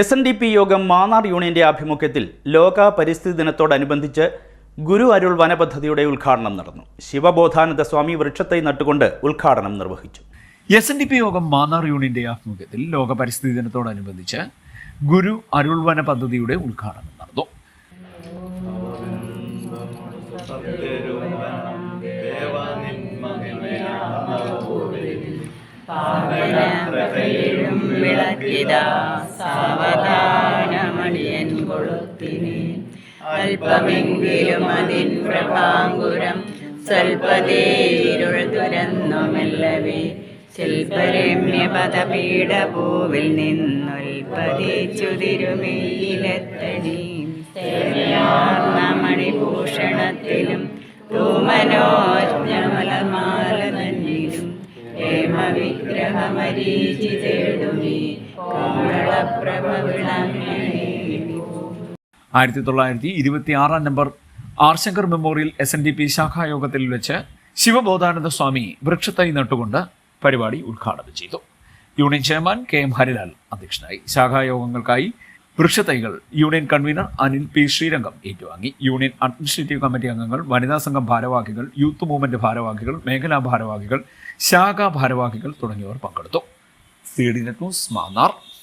S N D P യോഗം മാന്നാർ യൂണിയന്റെ ആഭിമുഖ്യത്തിൽ ലോക പരിസ്ഥിതി ദിനത്തോടനുബന്ധിച്ച് ഗുരു അരുൾ വനപദ്ധതിയുടെ ഉദ്ഘാടനം നടന്നു. ശിവബോധാനന്ദ സ്വാമി വൃക്ഷത്തെ നട്ടുകൊണ്ട് ഉദ്ഘാടനം നിർവഹിച്ചു. എസ് എൻ ഡി പി യോഗം മാന്നാർ യൂണിയന്റെ ആഭിമുഖ്യത്തിൽ ലോക പരിസ്ഥിതി ദിനത്തോടനുബന്ധിച്ച് ഗുരു അരുൾ വന പദ്ധതിയുടെ ഉദ്ഘാടനം നടന്നു. പാവനപ്രഭയിലും വിളക്കിതാ സാവധാനമണിയൻ കൊളുത്തിനെ. അല്പമെങ്കിലും അതിൻ പ്രഭാങ്കുരം സ്വൽപതേരുൾ തുരന്നുമെല്ലവേ ശില്പരമ്യപദപീഠഭൂവിൽ നിന്നുൽപ്പതിച്ചു തിരുമെയിലെത്തടി മണിഭൂഷണത്തിലും തന്നിലും ആയിരത്തി തൊള്ളായിരത്തി ഇരുപത്തി ആറാം number R Shankar memorial S N D P ശാഖായോഗത്തിൽ വെച്ച് ശിവബോധാനന്ദ സ്വാമി വൃക്ഷത്തൈ നട്ടുകൊണ്ട് പരിപാടി ഉദ്ഘാടനം ചെയ്തു. Union chairman K M Harilal അധ്യക്ഷനായി. ശാഖായോഗങ്ങൾക്കായി വൃക്ഷത്തൈകൾ union convener Anil P. Sreerangam ഏറ്റുവാങ്ങി. യൂണിയൻ അഡ്മിനിസ്ട്രേറ്റീവ് കമ്മിറ്റി അംഗങ്ങൾ വനിതാ സംഘം ഭാരവാഹികൾ യൂത്ത് മൂവ്മെന്റ് ഭാരവാഹികൾ മേഖലാ ഭാരവാഹികൾ ശാഖാ ഭാരവാഹികൾ തുടങ്ങിയവർ പങ്കെടുത്തു. C D news Mannar.